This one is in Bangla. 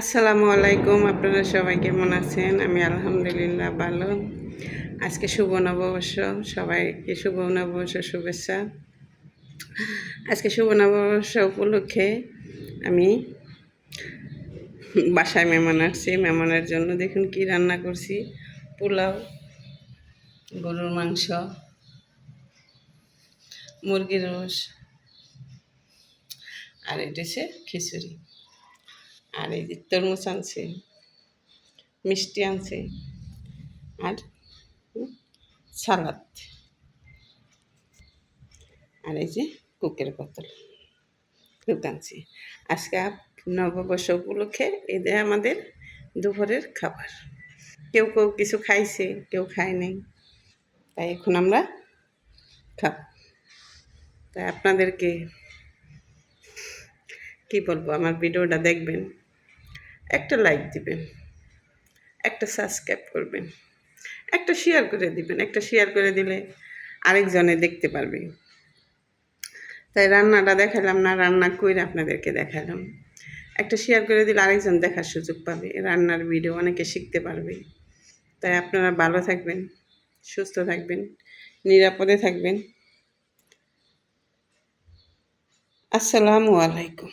আসসালামু আলাইকুম, আপনারা সবাই কেমন আছেন? আমি আলহামদুলিল্লাহ ভালো। আজকে শুভ নববর্ষ, সবাইকে শুভ নববর্ষ শুভেচ্ছা। আজকে শুভ নববর্ষ উপলক্ষে আমি বাসায় মেহমান আসছি। মেহমানের জন্য দেখুন কি রান্না করছি। পোলাও, গরুর মাংস, মুরগির রস আর এটা হচ্ছে খিচুড়ি। আর এই যে তরমুজ আনছে, মিষ্টি আনছে আর সালাদ আর এই যে কুকের বোতল কুক আনছি। আজকে নববর্ষ উপলক্ষে এদের আমাদের দুপুরের খাবার। কেউ কেউ কিছু খাইছে, কেউ খায় নাই, তাই এখন আমরা খাব। তাই আপনাদেরকে কি বলব, আমার ভিডিওটা দেখবেন। একটা লাইক দিবেন একটা সাবস্ক্রাইব করবেন একটা শেয়ার করে দিবেন একটা শেয়ার করে দিলে আরেকজনে দেখতে পারবে। তাই রান্নাটা দেখালাম না, রান্না করে আপনাদেরকে দেখালাম। একটা শেয়ার করে দিলে আরেকজন দেখার সুযোগ পাবে, রান্নার ভিডিও অনেকে শিখতে পারবে। তাই আপনারা ভালো থাকবেন, সুস্থ থাকবেন, নিরাপদে থাকবেন। আসসালামু আলাইকুম।